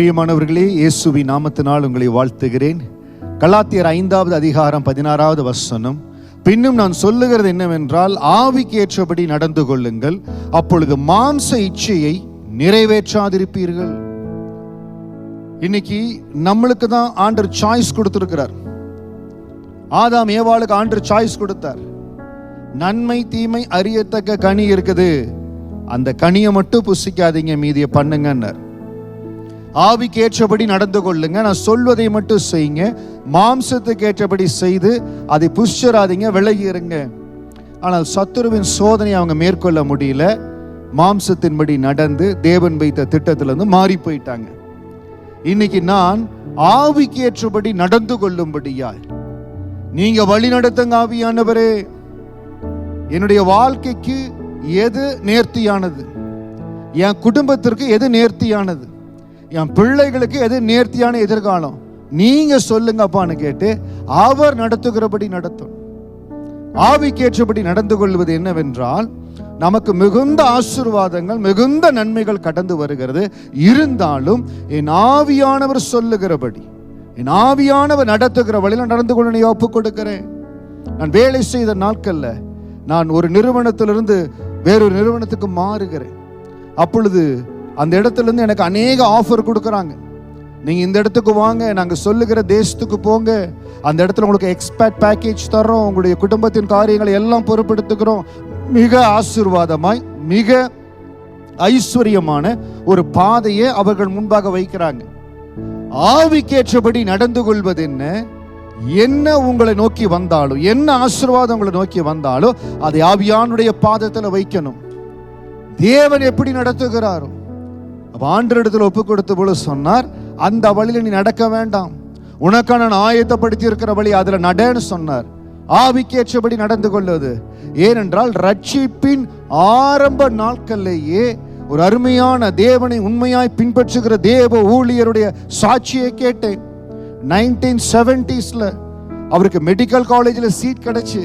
பிரியமானவர்களே இயேசுவி நாமத்தினால் உங்களை வாழ்த்துகிறேன். கலாத்தியர் ஐந்தாவது அதிகாரம் பதினாறாவது வசனம். பின்னும் நான் சொல்லுகிறது என்னவென்றால் ஆவிக்கு ஏற்றபடி நடந்து கொள்ளுங்கள். அப்பொழுது மாம்ச இச்சையை நிறைவேற்றாதிருப்பீர்கள். இன்னைக்கு நம்மளுக்கு தான் ஆண்டர் சாய்ஸ் கொடுத்திருக்கிறார். ஆதாம் ஏவாளுக்கு ஆண்டர் சாய்ஸ் கொடுத்தார். நன்மை தீமை அறியத்தக்க கனி இருக்குது. அந்த கனியை மட்டும் புசிக்காதீங்க மீதியை பண்ணுங்கன்னார். ஆவிக்கு ஏற்றபடி நடந்து கொள்ளுங்க. நான் சொல்வதை மட்டும் செய்யுங்க. மாம்சத்துக்கு ஏற்றபடி செய்து அதை புஷ்டராதீங்க விலகி இருங்க ஆனால் சத்துருவின் சோதனை அவங்க மேற்கொள்ள முடியல. மாம்சத்தின்படி நடந்து தேவன் வைத்த திட்டத்திலிருந்து மாறி போயிட்டாங்க. இன்னைக்கு நான் ஆவிக்கு ஏற்றபடி நடந்து கொள்ளும்படியாய் நீங்க வழி நடத்துங்க ஆவியானவரே. என்னுடைய வாழ்க்கைக்கு எது நேர்த்தியானது? என் குடும்பத்திற்கு எது நேர்த்தியானது? என் பிள்ளைகளுக்கு எது நேர்த்தியான எதிர்காலம்? நீங்க சொல்லுங்கப்பான்னு கேட்டு அவர் நடத்துகிறபடி நடத்தும். ஆவிக்கேற்றபடி நடந்து கொள்வது என்னவென்றால் நமக்கு மிகுந்த ஆசீர்வாதங்கள் மிகுந்த நன்மைகள் கடந்து வருகிறது. இருந்தாலும் என் ஆவியானவர் சொல்லுகிறபடி என் ஆவியானவர் நடத்துகிற வழியில் நடந்து கொள்ள நீ ஒப்புக் கொடுக்கிறேன். நான் வேலை செய்த நாட்கள்ல நான் ஒரு நிறுவனத்திலிருந்து வேறொரு நிறுவனத்துக்கு மாறுகிறேன். அப்பொழுது அந்த இடத்துலேருந்து எனக்கு அநேக ஆஃபர் கொடுக்குறாங்க. நீங்கள் இந்த இடத்துக்கு வாங்க நாங்கள் சொல்லுகிற தேசத்துக்கு போங்க. அந்த இடத்துல உங்களுக்கு எக்ஸ்பேட் பேக்கேஜ் தர்றோம் உங்களுடைய குடும்பத்தின் காரியங்களை எல்லாம் பொறுப்பெடுத்துக்கிறோம் மிக ஆசீர்வாதமாய் மிக ஐஸ்வர்யமான ஒரு பாதையை அவர்கள் முன்பாக வைக்கிறாங்க. ஆவிக்கேற்றபடி நடந்து கொள்வது என்ன? என்ன உங்களை நோக்கி வந்தாலும் என்ன ஆசீர்வாதம் உங்களை நோக்கி வந்தாலும் அதை ஆவியானுடைய பாதத்தில் வைக்கணும். தேவன் எப்படி நடத்துகிறாரோ ஆண்டரிடத்தில் ஒப்பு கொடுத்த போல சொன்னார் அந்த வழியில நீ நடக்க வேண்டாம். உனக்கான நான் ஆயத்தப்படுத்தி இருக்கிற வழி அதில் நடன்னு சொன்னார். ஆவிக்கேற்றபடி நடந்து கொள்வது ஏனென்றால் ரட்சிப்பின் ஆரம்ப நாட்கள்லேயே ஒரு அருமையான தேவனை உண்மையாய் பின்பற்றுகிற தேவ ஊழியருடைய சாட்சியை கேட்டேன். நைன்டீன் செவன்டிஸில் அவருக்கு மெடிக்கல் காலேஜில் சீட் கிடைச்சி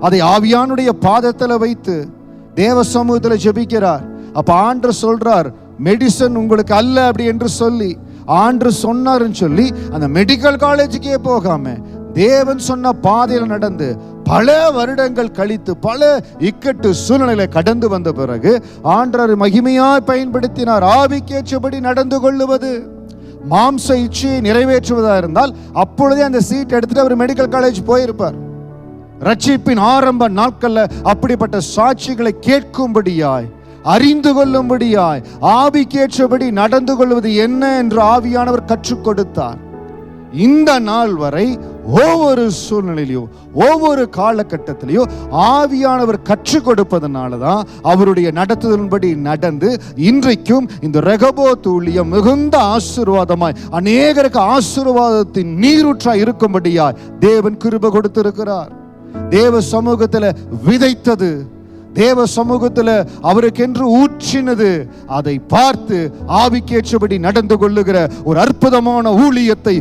அதை ஆவியானுடைய பாதத்தில் வைத்து தேவ சமூகத்தில் ஜெபிக்கிறார். அப்போ ஆண்டு சொல்றார் மெடிசன் உங்களுக்கு அல்ல அப்படி என்று சொல்லி ஆண்டு சொன்னாருன்னு சொல்லி அந்த மெடிக்கல் காலேஜுக்கே போகாம தேவன் சொன்ன பாதையில் நடந்து பல வருடங்கள் கழித்து பல இக்கட்டு சூழ்நிலை கடந்து வந்த பிறகு ஆண்டர் மகிமையாய் பயன்படுத்தினார். ஆவிக்கேற்றபடி நடந்து கொள்ளுவது. மாம்ச இச்சையை நிறைவேற்றுவதாக இருந்தால் அப்பொழுதே அந்த சீட் எடுத்துட்டு அவர் மெடிக்கல் காலேஜ் போயிருப்பார். ரட்சிப்பின் ஆரம்ப நாட்கள்ல அப்படிப்பட்ட சாட்சிகளை கேட்கும்படியாய் அறிந்து கொள்ளும்படியாய் ஆவிக்கேற்றபடி நடந்து கொள்வது என்ன என்று ஆவியானவர் கற்றுக் கொடுத்தார். இந்த நாள் வரை ஒவ்வொரு சூழ்நிலையிலையும் ஒவ்வொரு காலகட்டத்திலையும் ஆவியானவர் கற்றுக் கொடுப்பதனால தான் அவருடைய நடத்துதலின்படி நடந்து இன்றைக்கும் இந்த ரெகபோ தூளியம் மிகுந்த ஆசீர்வாதமாய் அநேகருக்கு ஆசீர்வாதத்தின் நீரூற்றாய் இருக்கும்படியாய் தேவன் கிருப கொடுத்திருக்கிறார். தேவ சமூகத்தில் விதைத்தது. தேவ சமூகத்தில் அவருக்கென்று ஊற்றினது. அதை பார்த்து ஆவிக்கேற்றபடி நடந்து கொள்ளுகிற ஒரு அற்புதமான ஊழியத்தை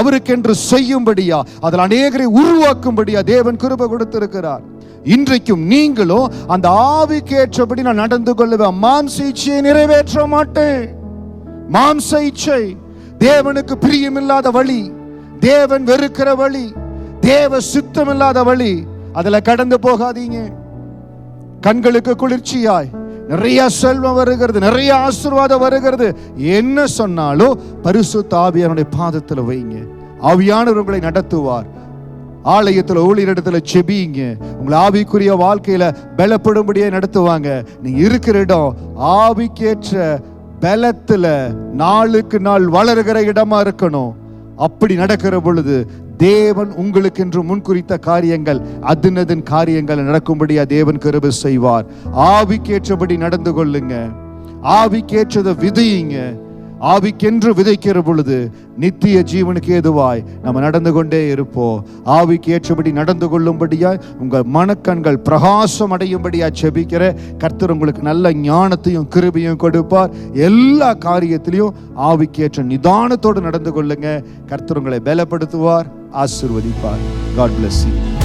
அவருக்கென்று செய்யும்படியா அதில் அநேகரை உருவாக்கும்படியா தேவன் கிருப கொடுத்திருக்கிறார். இன்றைக்கும் நீங்களும் அந்த ஆவிக்கேற்றபடி நான் நடந்து கொள்ளுவேன். மாம்ச இச்சையை நிறைவேற்ற மாட்டேன். மாம்ச இச்சை தேவனுக்கு பிரியமில்லாத வழி தேவன் வெறுக்கிற வழி தேவ சுத்தமில்லாத வழி அதில் கடந்து போகாதீங்க. கண்களுக்கு குளிர்ச்சியாய். நிறைய செல்வம் வருகிறது நிறைய ஆசீர்வாதம் வருகிறது. என்ன சொன்னாலும் பரிசு தாவியானுடைய பாதத்தில் வைங்க ஆவியானவர் உங்களை நடத்துவார். ஆலயத்தில் ஊழியரிடத்துல செபிங்க உங்களை ஆவிக்குரிய வாழ்க்கையில பலப்படும்படியே நடத்துவாங்க. நீங்க இருக்கிற இடம் ஆவிக்கேற்ற பலத்துல நாளுக்கு நாள் வளருகிற இடமா இருக்கணும். அப்படி நடக்கிற பொழுது தேவன் உங்களுக்கென்று முன்குறித்த காரியங்கள் அதினதின் காரியங்கள் நடக்கும்படியா தேவன் கருவு செய்வார். ஆவிக்கேற்றபடி நடந்து கொள்ளுங்க. ஆவிக்கேற்றதை விதையுங்க. ஆவிக்கென்று விதைக்கிற பொழுது நித்திய ஜீவனுக்கு ஏதுவாய் நம்ம நடந்து கொண்டே இருப்போம். ஆவிக்கு ஏற்றபடி நடந்து கொள்ளும்படியாய் உங்கள் மனக்கண்கள் பிரகாசம் அடையும்படியா செபிக்கிற கர்த்தர் உங்களுக்கு நல்ல ஞானத்தையும் கிருபியும் கொடுப்பார். எல்லா காரியத்திலையும் ஆவிக்கேற்ற நிதானத்தோடு நடந்து கொள்ளுங்க. கர்த்தர் உங்களை பலப்படுத்துவார் ஆசிர்வதிப்பார். God bless you